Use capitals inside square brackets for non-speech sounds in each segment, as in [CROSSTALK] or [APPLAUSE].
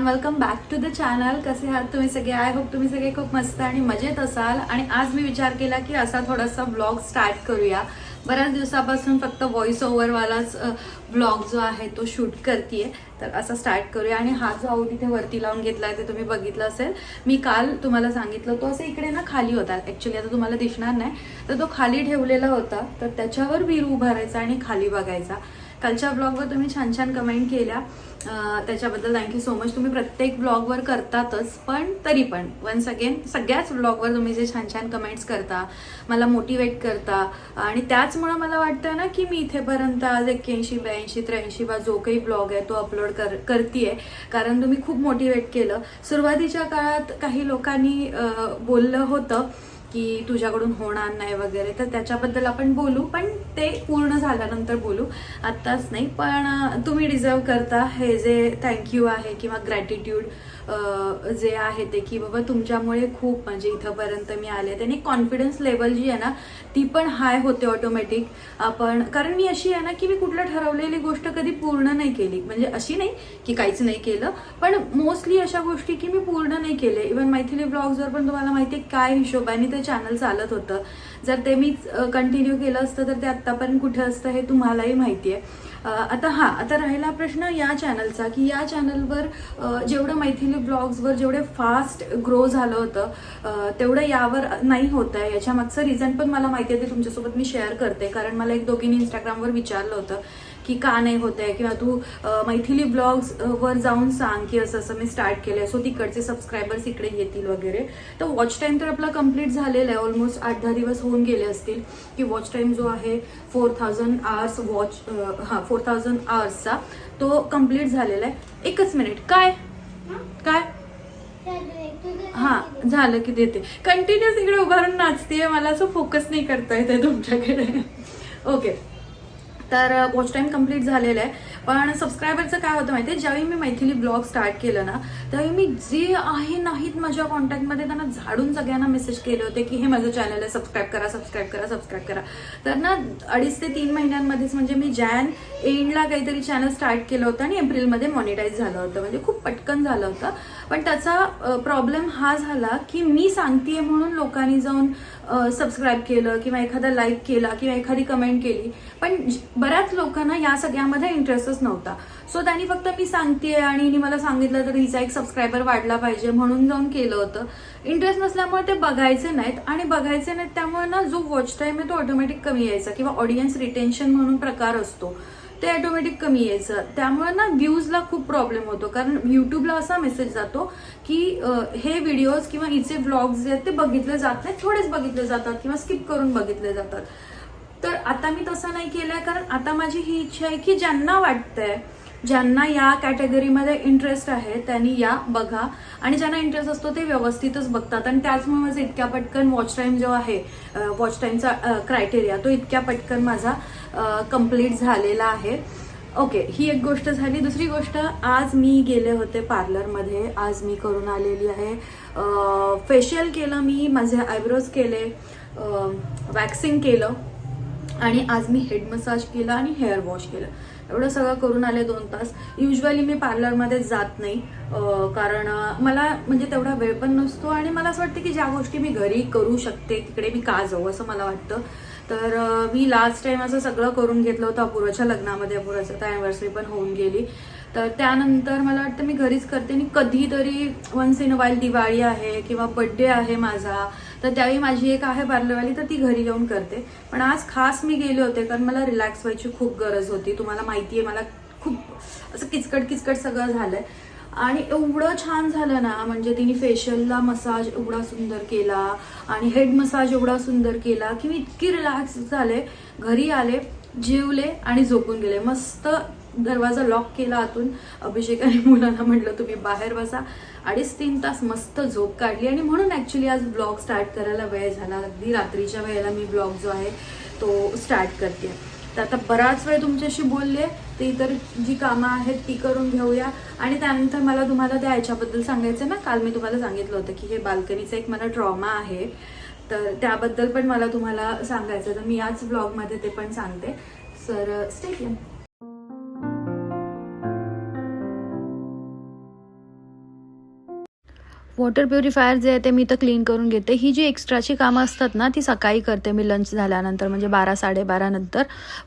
Everyone welcome back to the channel कसे आहात तुम्ही सगळे? आय होप तुम्ही सगळे खूप मस्त आणि मजेत असाल. आणि आज मी विचार केला की असा थोडासा ब्लॉग स्टार्ट करूया. बऱ्याच दिवसापासून फक्त व्हॉइस ओव्हरवालाच ब्लॉग जो आहे तो शूट करते तर असा स्टार्ट करूया. आणि हा जो आऊ तिथे वरती लावून घेतला आहे ते तुम्ही बघितलं असेल. मी काल तुम्हाला सांगितलं तो असं इकडे ना खाली होता. ॲक्च्युली आता तुम्हाला दिसणार नाही. तर तो खाली ठेवलेला होता. तर त्याच्यावर विरू उभारायचा आणि खाली बघायचा. कालच्या ब्लॉगवर तुम्ही छान छान कमेंट केल्या. त्याच्याबद्दल थँक्यू सो मच तुम्ही प्रत्येक ब्लॉगवर करतातच पण तरी पण. वन्स अगेन सगळ्याच ब्लॉगवर तुम्ही जे छान छान कमेंट्स करता मला मोटिवेट करता आणि त्याचमुळं मला वाटतं ना की मी इथेपर्यंत आज एक्क्याऐंशी ब्याऐंशी त्र्याऐंशी वा जो काही ब्लॉग आहे तो अपलोड कर करतीये. कारण तुम्ही खूप मोटिवेट केलं. सुरुवातीच्या काळात काही लोकांनी बोललं होतं की तुझ्याकडून होणार नाही वगैरे तर त्याच्याबद्दल आपण बोलू पण ते पूर्ण झाल्यानंतर बोलू. आत्ताच नाही पण तुम्ही डिझर्व करता हे जे थँक्यू आहे किंवा ग्रॅटिट्यूड जे आहे ते की बाबा तुमच्यामुळे खूप म्हणजे इथंपर्यंत मी आले. त्याने कॉन्फिडन्स लेवल जी आहे ना ती पण हाय होते ऑटोमॅटिक आपण कारण मी अशी आहे ना की मी कुठलं ठरवलेली गोष्ट कधी पूर्ण नाही केली. म्हणजे अशी नाही की काहीच नाही केलं पण मोस्टली अशा गोष्टी की मी पूर्ण नाही केले. इवन मैथिली ब्लॉग्सवर पण तुम्हाला माहिती आहे काय हिशोबाने ते चॅनल चालत होतं. जर ते मी कंटिन्यू केलं असतं तर ते आत्तापर्यंत कुठे असतं हे तुम्हालाही माहिती आहे. आता हा आता राहिला प्रश्न या चॅनलचा की या चॅनलवर जेवढं मैथिली ब्लॉग्सवर जेवढे फास्ट ग्रो झालं होतं तेवढं यावर नाही होत आहे. याच्या मागचं रिझन पण मला माहिती आहे ते तुमच्यासोबत मी शेअर करते. कारण मला एक दोघींनी इंस्टाग्रामवर विचारलं होतं. की का नाही होत आहे किंवा तू मैथिली ब्लॉग्स वर जाऊन सांग की असं असं मी स्टार्ट केलंय. सो तिकडचे सबस्क्रायबर्स इकडे येतील वगैरे. तर वॉच टाईम तर आपला कंप्लीट झालेला आहे. ऑलमोस्ट आठ दहा दिवस होऊन गेले असतील की वॉच टाईम जो आहे फोर थाउजंड आवर्स वॉच हां फोर थाउजंड आवर्सचा तो कंप्लीट झालेला आहे. एकच मिनिट काय? काय? हा झालं की देते. कंटिन्युअस इकडे उभारून नाचते मला असं फोकस नाही करता येते तुमच्याकडे. [LAUGHS] ओके तर वॉच टाइम कंप्लीट झालेलं आहे. पण सबस्क्रायबरचं काय होतं माहिती आहे ज्यावेळी मी मैथिली ब्लॉग स्टार्ट केलं ना त्यावेळी मी जे आहे नाहीत माझ्या कॉन्टॅक्टमध्ये त्यांना झाडून सगळ्यांना मेसेज केले होते की हे माझं चॅनल आहे सबस्क्राईब करा सबस्क्राईब करा सबस्क्राईब करा. तर ना अडीच ते तीन महिन्यांमध्येच म्हणजे मी जॅन एंडला काहीतरी चॅनल स्टार्ट केलं होतं आणि एप्रिलमध्ये मॉनिटाईज झालं होतं. म्हणजे खूप पटकन झालं होतं. पण त्याचा प्रॉब्लेम हा झाला की मी सांगतेय म्हणून लोकांनी जाऊन सबस्क्राईब केलं किंवा एखादा लाईक केला किंवा एखादी कमेंट केली. पण बऱ्याच लोकांना या सगळ्यामध्ये इंटरेस्टच नव्हता. सो त्यांनी फक्त मी सांगते आणि हिने मला सांगितलं तर हिचा एक सबस्क्रायबर वाढला पाहिजे म्हणून जाऊन केलं होतं. इंटरेस्ट नसल्यामुळे ते बघायचे नाहीत आणि बघायचे नाहीत त्यामुळे ना जो वॉच टाईम आहे तो ऑटोमॅटिक कमी यायचा किंवा ऑडियन्स रिटेन्शन म्हणून प्रकार असतो. ते ऑटोमॅटिक कमी यायचं त्यामुळे ना व्ह्यूजला खूप प्रॉब्लेम होतो. कारण युट्यूबला असा मेसेज जातो की हे व्हिडिओज किंवा हिचे ब्लॉग्स जे आहेत ते बघितले जात नाहीत थोडेच बघितले जातात किंवा स्किप करून बघितले जातात. तर आता मी तसं नाही केलंय कारण आता माझी ही इच्छा आहे की ज्यांना वाटतंय ज्यांना या कॅटेगरीमध्ये इंटरेस्ट आहे त्यांनी या बघा. आणि ज्यांना इंटरेस्ट असतो ते व्यवस्थितच बघतात. आणि त्याचमुळे माझं इतक्या पटकन वॉच टाईम जो आहे वॉच टाईमचा क्रायटेरिया तो इतक्या पटकन माझा कंप्लीट झालेला आहे. ओके ही एक गोष्ट झाली. दुसरी गोष्ट आज मी गेले होते पार्लरमध्ये आज मी करून आलेली आहे. फेशियल केलं मी माझे आयब्रोज केले वॅक्सिंग केलं. आणि आज मी हेड मसाज केला आणि हेअर वॉश केलं. एवढं सगळं करून आले दोन तास. युजली मी पार्लरमध्ये जात नाही. कारण मला म्हणजे तेवढा वेळ पण नसतो आणि मला असं वाटतं की ज्या गोष्टी मी घरी करू शकते तिकडे मी का जाऊ असं मला वाटतं. तर मी लास्ट टाईम असं सगळं करून घेतलं होतं अपुराच्या लग्नामध्ये अपुराचं तर अॅनिव्हर्सरी पण होऊन गेली. तर त्यानंतर मला वाटतं मी घरीच करते. आणि कधीतरी वन्स इन वाईल दिवाळी आहे किंवा बड्डे आहे माझा तर त्यावेळी माझी एक आहे पार्लरवाली तर ती घरी येऊन करते. पण आज खास मी गेले होते कारण मला रिलॅक्स व्हायची खूप गरज होती. तुम्हाला माहिती आहे मला खूप असं किचकट किचकट सगळं झालंय. आणि एवढं छान झालं ना म्हणजे तिने फेशियलला मसाज एवढा सुंदर केला आणि हेड मसाज एवढा सुंदर केला की मी इतकी रिलॅक्स झाले. घरी आले जेवले आणि झोपून गेले. मस्त दरवाजा लॉक केला आतून. अभिषेकाने मुलांना म्हटलं तुम्ही बाहेर बसा. अडीच तीन तास मस्त झोप काढली. आणि म्हणून ॲक्च्युली आज ब्लॉग स्टार्ट करायला वेळ झाला. अगदी रात्रीच्या वेळेला मी ब्लॉग जो आहे तो स्टार्ट करते. तर आता बराच वेळ तुमच्याशी बोलले ते इतर जी कामं आहेत ती करून घेऊया. आणि त्यानंतर मला तुम्हाला त्या याच्याबद्दल सांगायचं ना काल मी तुम्हाला सांगितलं होतं की हे बाल्कनीचं एक मला ट्रॉमा आहे. तर त्याबद्दल पण मला तुम्हाला सांगायचं तर मी याच ब्लॉगमध्ये ते पण सांगते. सर स्टेडियम वॉटर प्युरिफायर जे आहे ते मी तर क्लीन करून घेते. ही जी एक्स्ट्राची कामं असतात ना ती सकाळी करते मी लंच झाल्यानंतर म्हणजे बारा साडेबारा नंतर.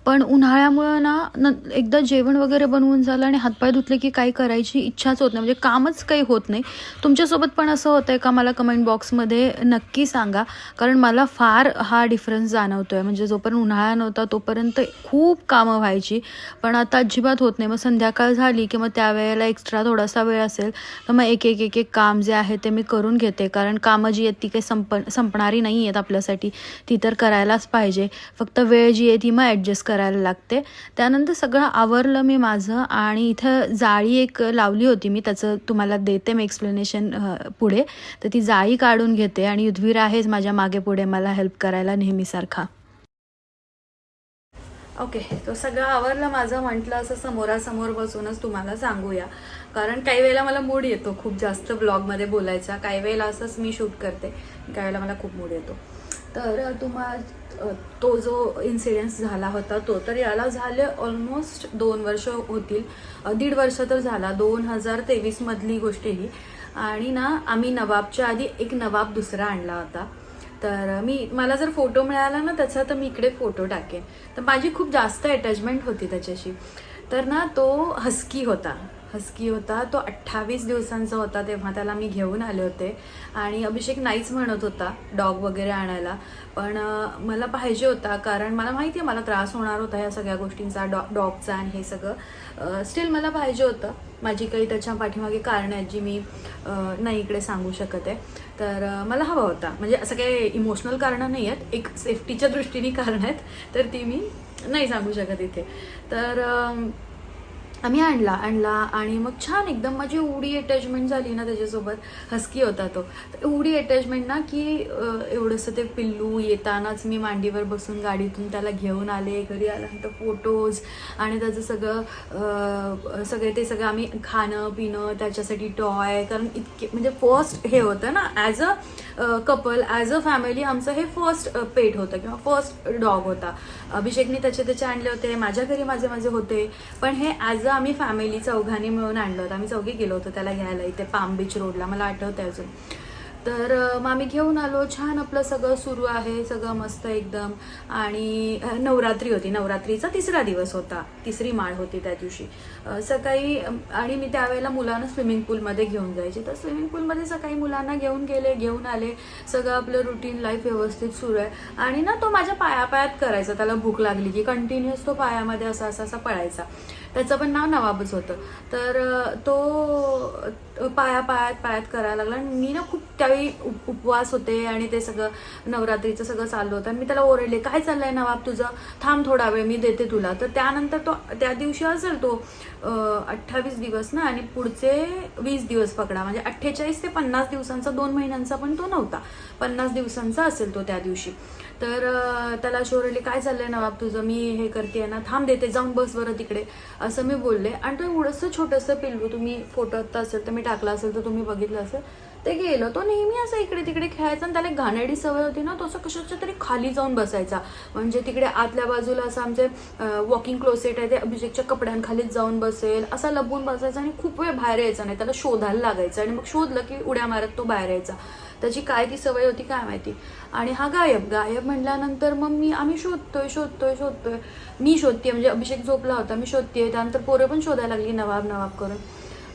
पण उन्हाळ्यामुळं ना न एकदा जेवण वगैरे बनवून झालं आणि हातपाय धुतले की काही करायची इच्छाच होत नाही. म्हणजे कामच काही होत नाही. तुमच्यासोबत पण असं होतं आहे का? मला कमेंट बॉक्समध्ये नक्की सांगा. कारण मला फार हा डिफरन्स जाणवतो आहे म्हणजे जोपर्यंत उन्हाळा नव्हता तोपर्यंत खूप कामं व्हायची. पण आता अजिबात होत नाही. मग संध्याकाळ झाली की मग त्यावेळेला एक्स्ट्रा थोडासा वेळ असेल तर मग एक एक एक एक काम जे आहेत ते मी करून घेते. कारण कामं जी आहेत ती काही संप संपणारी नाही आहेत आपल्यासाठी. ती तर करायलाच पाहिजे. फक्त वेळ जी आहे ती मग ॲडजस्ट करायला लागते. त्यानंतर सगळं आवरलं मी माझं आणि इथं जाळी एक लावली होती मी. त्याचं तुम्हाला देते मी एक्सप्लेनेशन पुढे. तर ती जाळी काढून घेते आणि युद्धवीर आहेच माझ्या मागे पुढे मला हेल्प करायला नेहमीसारखा. ओके तो सगळं आवरलं माझं. म्हटलं असं समोरासमोर बसूनच तुम्हाला सांगूया. कारण काही वेळेला मला मूड येतो खूप जास्त ब्लॉगमध्ये बोलायचा. काही वेळेला असंच मी शूट करते. काही वेळेला मला खूप मूड येतो. तर तुम्हाला तो जो इन्सिडेन्स झाला होता तो तर याला झाले ऑलमोस्ट दोन वर्ष होतील. दीड वर्ष तर झाला. दोन हजार तेवीसमधली गोष्ट ही. आणि ना आम्ही नवाबच्या आधी एक नवाब दुसरा आणला होता. तर मी मला जर फोटो मिळाला ना त्याचा तर मी इकडे फोटो टाकेन. तर माझी खूप जास्त अटॅचमेंट होती त्याच्याशी. तर ना तो हस्की होता. हस्की होता. तो अठ्ठावीस दिवसांचा होता तेव्हा त्याला मी घेऊन आले होते. आणि अभिषेक नाहीच म्हणत होता डॉग वगैरे आणायला. पण मला पाहिजे होता कारण मला माहिती आहे मला त्रास होणार होता ह्या सगळ्या गोष्टींचा डॉ डॉगचा आणि हे सगळं. स्टील मला पाहिजे होतं. माझी काही त्याच्या पाठीमागे कारणं आहेत जी मी नाही इकडे सांगू शकत आहे. तर मला हवा होता. म्हणजे असं काही इमोशनल कारणं नाही आहेत. एक सेफ्टीच्या दृष्टीने कारणं आहेत. तर ती मी नाही सांगू शकत इथे. तर आम्ही आणला आणला आणि मग छान एकदम माझी एवढी अटॅचमेंट झाली ना त्याच्यासोबत. हस्की होता तो. तर एवढी अटॅचमेंट ना की एवढंसं ते पिल्लू येतानाच मी मांडीवर बसून गाडीतून त्याला घेऊन आले घरी आल्यानंतर फोटोज आणि त्याचं सगळं सगळे ते सगळं आम्ही खाणं पिणं त्याच्यासाठी टॉय कारण इतके म्हणजे फर्स्ट हे होतं ना as a couple as a family आमचं हे फर्स्ट पेट होतं किंवा फर्स्ट डॉग होता. अभिषेकने त्याचे त्याचे आणले होते माझ्या घरी माझे माझे होते. पण हे ॲज अ आम्ही फॅमिली चौघांनी मिळून आणलं होतं. आम्ही चौघी गेलो होतो त्याला घ्यायला इथे पाम बीच रोडला मला आठवत आहे अजून. तर मग आम्ही घेऊन आलो. छान आपलं सगळं सुरू आहे. सगळं मस्त एकदम. आणि नवरात्री होती. नवरात्रीचा तिसरा दिवस होता. तिसरी माळ होती त्या दिवशी. सकाळी आणि मी त्यावेळेला मुलांना स्विमिंग पूलमध्ये घेऊन जायचे. तर स्विमिंग पूलमध्ये सकाळी मुलांना घेऊन गेले घेऊन आले. सगळं आपलं रुटीन लाईफ व्यवस्थित सुरू आहे. आणि ना तो माझ्या पायापायात करायचा. त्याला भूक लागली की कंटिन्युअस तो पायामध्ये असा असा असा पळायचा. त्याचं पण नाव नवाबच होतं. तर तो पाया पायात पायात करायला लागला. आणि मी ना खूप त्यावेळी उप उपवास होते आणि ते सगळं नवरात्रीचं सगळं चाललं होतं. आणि मी त्याला ओरडले काय चाललंय नवाब तुझं? थांब थोडा वेळ मी देते तुला. तर त्यानंतर तो त्या दिवशी असेल तो अठ्ठावीस दिवस ना आणि पुढचे वीस दिवस पकडा. म्हणजे अठ्ठेचाळीस ते पन्नास दिवसांचा दोन महिन्यांचा पण तो नव्हता. पन्नास दिवसांचा असेल तो त्या दिवशी. तर त्याला अशी ओरडली काय चाललंय नवाब तुझं? मी हे करते ना थांब देते जाऊन बस बरं तिकडे. असं मी बोलले. आणि तो एवढंसं छोटंसं पिल्लू तुम्ही फोटो आत्ता असेल तर मी टाकला असेल तर तुम्ही बघितलं असेल ते गेलं. तो नेहमी असं इकडे तिकडे खेळायचा आणि त्याला एक सवय होती ना तो असं कशाच्या तरी खाली जाऊन बसायचा. म्हणजे तिकडे आतल्या बाजूला असं आमचे वॉकिंग क्लोसेट आहे ते अभिषेकच्या कपड्यांखालीच जाऊन बसेल असा लपून बसायचा आणि खूप वेळ बाहेर यायचा नाही त्याला शोधायला लागायचं. आणि मग शोधलं की उड्या मारत तो बाहेर यायचा. त्याची काय ती सवय होती काय माहिती? आणि हा गायब गायब म्हटल्यानंतर मग मी आम्ही शोधतोय शोधतोय शोधतोय. मी शोधते म्हणजे अभिषेक झोपला होता मी शोधते त्यानंतर पोरं पण शोधायला लागली नवाब नवाब करून.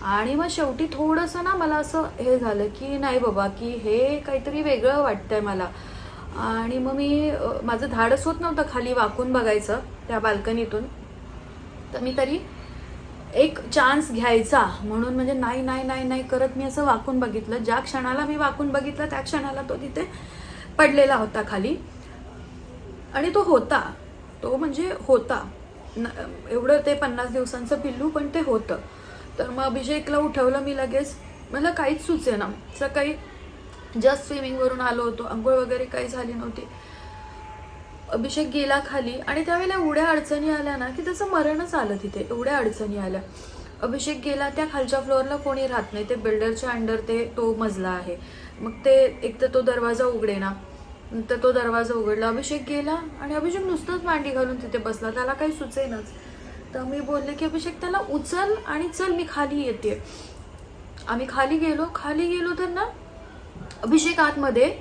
आणि मग शेवटी थोडंसं ना मला असं हे झालं की नाही बाबा की हे काहीतरी वेगळं वाटतंय मला. आणि मग मी माझं धाडस होत नव्हतं खाली वाकून बघायचं त्या बाल्कनीतून. तर मी तरी एक चान्स घ्यायचा म्हणून म्हणजे नाही नाही नाही नाही करत मी असं वाकून बघितलं. ज्या क्षणाला मी वाकून बघितलं त्या क्षणाला तो तिथे पडलेला होता खाली. आणि तो होता. तो म्हणजे होता. न एवढं ते पन्नास दिवसांचं पिल्लू पण ते होतं. तर मग अभिषेकला उठवलं मी लगेच. मला काहीच सुचे ना सकाळी जस्ट स्विमिंगवरून आलो होतो. आंघोळ वगैरे काही झाली नव्हती. अभिषेक गेला खाली आणि त्यावेळेला एवढ्या अडचणी आल्या ना की त्याचं मरणच आलं तिथे. एवढ्या अडचणी आल्या. अभिषेक गेला त्या खालच्या फ्लोअरला कोणी राहत नाही. ते बिल्डरच्या अंडर ते तो मजला आहे. मग ते एक तर तो दरवाजा उघडे ना तर तो दरवाजा उघडला. अभिषेक गेला आणि अभिषेक नुसतंच मांडी घालून तिथे बसला. त्याला काही सुचेनच. तर मी बोलले की अभिषेक त्याला उचल आणि चल मी खाली येते. आम्ही खाली गेलो. खाली गेलो तर ना अभिषेक आतमध्ये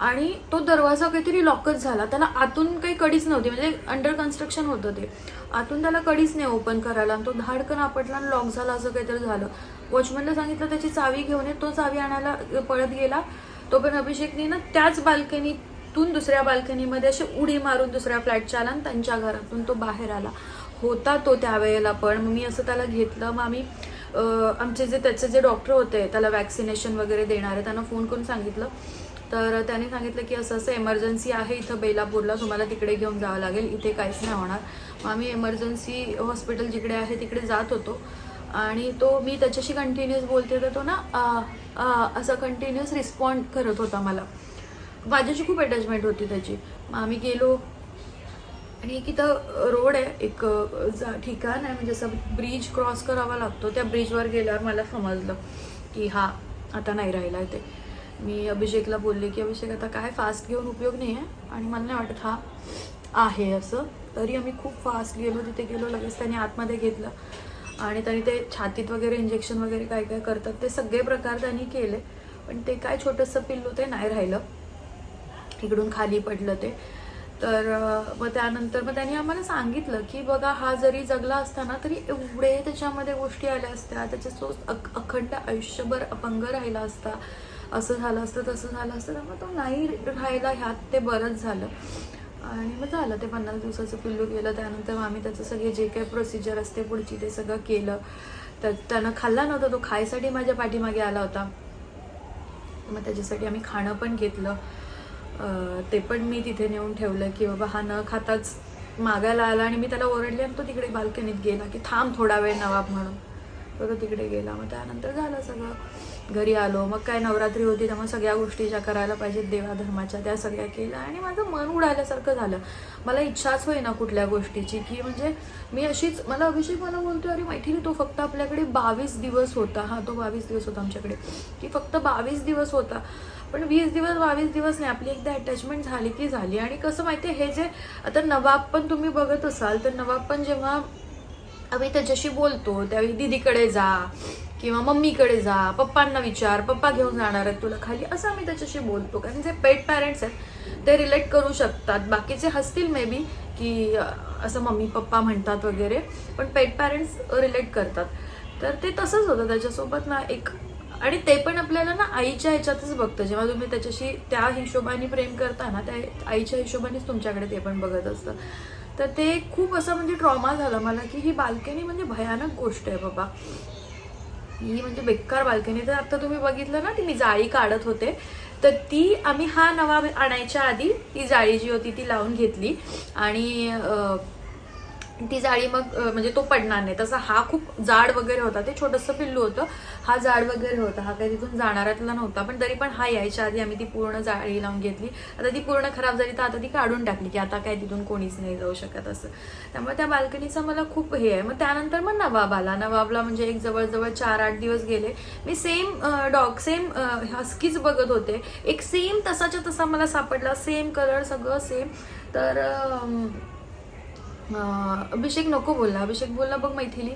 आणि तो दरवाजा काहीतरी लॉकच झाला. त्याला आतून काही कडीच नव्हती म्हणजे अंडर कन्स्ट्रक्शन होतं ते. आतून त्याला कडीच नाही ओपन करायला आणि तो धाडकन आपटला आणि लॉक झाला असं काहीतरी झालं. वॉचमॅनला सांगितलं त्याची चावी घेऊन ये. तो चावी आणायला पळत गेला. तो पण अभिषेकने ना त्याच बाल्कनीतून दुसऱ्या बाल्कनीमध्ये असे उडी मारून दुसऱ्या फ्लॅटच्या आला आणि त्यांच्या घरातून तो बाहेर आला. होता तो त्यावेळेला पण. मग मी असं त्याला घेतलं. मग आम्ही आमचे जे त्याचे जे डॉक्टर होते त्याला वॅक्सिनेशन वगैरे देणारे त्यांना फोन करून सांगितलं. तर त्याने सांगितलं की असं असं एमर्जन्सी आहे इथं बेलापूरला तुम्हाला तिकडे घेऊन जावं लागेल. इथे काहीच नाही होणार. मग आम्ही एमर्जन्सी हॉस्पिटल जिकडे आहे तिकडे जात होतो. आणि तो मी त्याच्याशी कंटिन्युअस बोलते तर तो ना असं कंटिन्युअस रिस्पॉन्ड करत होता मला. माझ्याशी खूप अटॅचमेंट होती त्याची. मग आम्ही गेलो आणि एक इथं रोड आहे. एक ठिकाण आहे. म्हणजे असं ब्रिज क्रॉस करावा लागतो. त्या ब्रिजवर गेल्यावर मला समजलं की हा आता नाही राहिला ते मी अभिषेकला बोलले की अभिषेक आता काय फास्ट घेऊन उपयोग नाही आहे? आणि मला नाही वाटत हा आहे असं. तरी आम्ही खूप फास्ट गेलो. तिथे गेलो लगेच त्याने आतमध्ये घेतलं. आणि त्यांनी ते छातीत वगैरे इंजेक्शन वगैरे काय काय करतात ते सगळे प्रकार त्यांनी केले. पण ते काय छोटंसं पिल्लू ते नाही राहिलं. इकडून खाली पडलं ते. तर मग त्यानंतर मग त्यांनी आम्हाला सांगितलं की बघा हा जरी जगला असताना तरी एवढे त्याच्यामध्ये गोष्टी आल्या असत्या. त्याच्या तो अख- अखंड आयुष्यभर अपंग राहिला असता. असं झालं असतं तसं झालं असतं. त्यामुळे तो नाही राहिला ह्यात ते बरंच झालं. आणि मग झालं ते पन्नास दिवसाचं पिल्लू गेलं. त्यानंतर मग आम्ही त्याचं सगळे जे काही प्रोसिजर असते पुढची ते सगळं केलं. तर त्यानं खाल्ला नव्हता तो खायसाठी माझ्या पाठीमागे आला होता. मग त्याच्यासाठी आम्ही खाणं पण घेतलं. ते पण मी तिथे नेऊन ठेवलं की बाबा हा न खाताच मागायला आला आणि मी त्याला ओरडले आणि तो तिकडे बाल्कनीत गेला की थांब थोडा वेळ नवाब म्हणून. तो तो तिकडे गेला. मग त्यानंतर झालं सगळं. घरी आलो मग काय नवरात्री होती त्यामुळे सगळ्या गोष्टी ज्या करायला पाहिजेत देवाधर्माच्या त्या सगळ्या केल्या आणि माझं मन उडाल्यासारखं झालं. मला इच्छाच होई ना कुठल्या गोष्टीची की म्हणजे मी अशीच मला अभिषेक मला बोलतो अरे मैथिली तो फक्त आपल्याकडे बावीस दिवस होता. हा तो बावीस दिवस होता आमच्याकडे. की फक्त बावीस दिवस होता. पण वीस दिवस बावीस दिवस नाही आपली एकदा अटॅचमेंट झाली की झाली. आणि कसं माहितीये हे जे आता नवाब पण तुम्ही बघत असाल तर नवाब पण जेव्हा आम्ही त्याच्याशी बोलतो त्यावेळी दीदीकडे जा किंवा मम्मीकडे जा पप्पांना विचार पप्पा घेऊन जाणार आहेत तुला खाली असं आम्ही त्याच्याशी बोलतो. कारण जे पेट पॅरेंट्स आहेत ते रिलेट करू शकतात. बाकीचे हसतील मे बी की असं मम्मी पप्पा म्हणतात वगैरे पण पेट पॅरेंट्स रिलेट करतात. तर ते तसंच होतं त्याच्यासोबत ना एक आणि ते पण आपल्याला ना आईच्या ह्याच्यातच बघतं. जेव्हा तुम्ही त्याच्याशी त्या हिशोबाने प्रेम करता ना त्या आईच्या हिशोबानेच तुमच्याकडे ते पण बघत असतं. तर ते खूप असं म्हणजे ट्रॉमा झालं मला की ही बाल्कनी म्हणजे भयानक गोष्ट आहे बाबा. ही म्हणजे बेकार बाल्कनी. तर आता तुम्ही बघितलं ना ती मी जाळी काढत होते. तर ती आम्ही हा नवा आणायच्या आधी ती जाळी जी होती ती लावून घेतली. आणि ती जाळी मग म्हणजे तो पडणार नाही. तसा हा खूप जाड वगैरे होता. ते छोटंसं पिल्लू होतं. हा जाड वगैरे होता. हा काही तिथून जाणाऱ्यातला नव्हता. पण तरी पण हा यायच्या आधी आम्ही ती पूर्ण जाळी लावून घेतली. आता ती पूर्ण खराब झाली तर आता ती काढून टाकली की आता काय तिथून कोणीच नाही जाऊ शकत असं. त्यामुळे त्या बाल्कनीचा मला खूप हे आहे. मग त्यानंतर मग नवाब आला. नवाबला म्हणजे एक जवळजवळ चार आठ दिवस गेले. मी सेम डॉग सेम हस्कीच बघत होते. एक सेम तसाच्या तसा मला सापडला. सेम कलर सगळं सेम तर अभिषेक नको बोलला. अभिषेक बोलला बघ मैथिली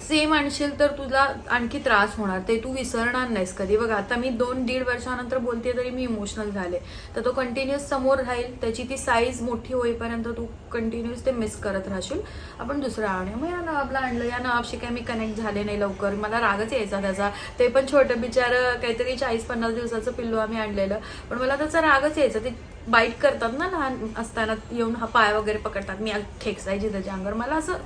सेम आणशील तर तुला आणखी त्रास होणार. ते तू विसरणार नाहीस कधी. बघ आता मी दोन दीड वर्षानंतर बोलते तरी मी इमोशनल झाले. तर तो कंटिन्युअस समोर राहील. त्याची ती साईज मोठी होईपर्यंत तू कंटिन्युअस ते मिस करत राहशील. आपण दुसरं आणूया मग या नवाबला आणलं. या नवाबशी काय मी कनेक्ट झाले नाही लवकर. मला रागच यायचा त्याचा. ते पण छोटं बिचारं काहीतरी चाळीस पन्नास दिवसाचं पिल्लू आम्ही आणलेलं. पण मला त्याचा रागच यायचा. ते बाईट करतात ना लहान असताना येऊन हा पाय वगैरे पकडतात. मी ठेकसायची त्याच्या अंगावर मला असं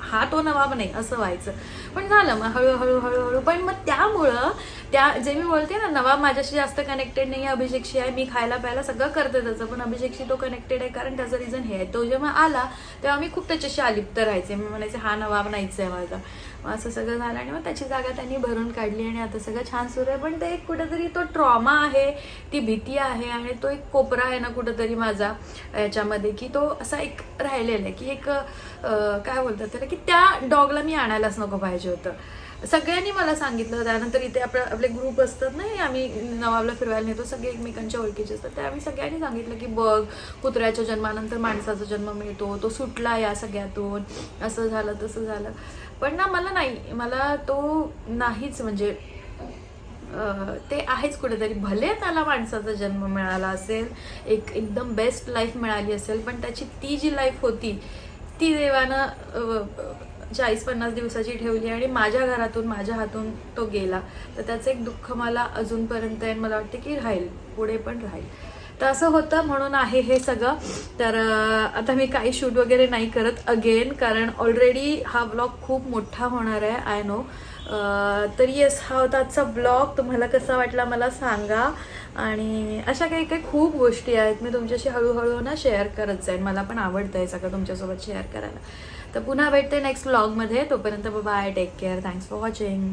हा तो नवाब नाही असं व्हायचं. पण झालं मग हळूहळू हळूहळू पण मग त्यामुळं त्या जे मी बोलते ना नवाब माझ्याशी जास्त कनेक्टेड नाही आहे अभिषेकशी आहे मी खायला प्यायला सगळं करते त्याचं पण अभिषेकशी तो कनेक्टेड आहे कारण त्याचं रिझन हे आहे. तो जेव्हा आला तेव्हा मी खूप त्याच्याशी अलिप्त राहायचे. मी म्हणायचे हा नवाब नाहीच आहे माझा. असं सगळं झालं आणि मग त्याची जागा त्यांनी भरून काढली आणि आता सगळं छान सुरू आहे. पण ते एक कुठंतरी तो ट्रॉमा आहे ती भीती आहे आणि तो एक कोपरा आहे ना कुठंतरी माझा याच्यामध्ये की तो असा एक राहिलेला आहे की एक काय बोलतात त्याला की त्या डॉगला मी आणायलाच नको पाहिजे होतं. सगळ्यांनी मला सांगितलं त्यानंतर इथे आपलं आपले ग्रुप असतात ना आम्ही नवाबला फिरवायला नेतो. सगळे एकमेकांच्या ओळखीचे असतात. त्या आम्ही सगळ्यांनी सांगितलं की बघ कुत्र्याच्या जन्मानंतर माणसाचा जन्म मिळतो. तो सुटला या सगळ्यातून. असं झालं तसं झालं. पण ना मला नाही. मला तो नाहीच म्हणजे ते आहेच कुठेतरी. भले त्याला माणसाचा जन्म मिळाला असेल एक एकदम बेस्ट लाईफ मिळाली असेल पण त्याची ती जी लाईफ होती ती देवानं चाळीस पन्नास दिवसाची ठेवली आणि माझ्या घरातून माझ्या हातून तो गेला. तर त्याचं एक दुःख मला अजूनपर्यंत आहे आणि मला वाटते की राहील पुढे पण राहील. तर असं होतं म्हणून आहे हे सगळं. तर आता मी काही शूट वगैरे नाही करत अगेन कारण ऑलरेडी हा ब्लॉग खूप मोठा होणार आहे आय नो तर येस हा होता आजचा ब्लॉग तुम्हाला कसा वाटला मला सांगा. आणि अशा काही काही खूप गोष्टी आहेत. मी तुमच्याशी हळूहळू ना शेअर करत जाईन. मला पण आवडतं आहे सगळं तुमच्यासोबत शेअर करायला. तर पुन्हा भेटते नेक्स्ट ब्लॉगमध्ये तोपर्यंत bye take care thanks for watching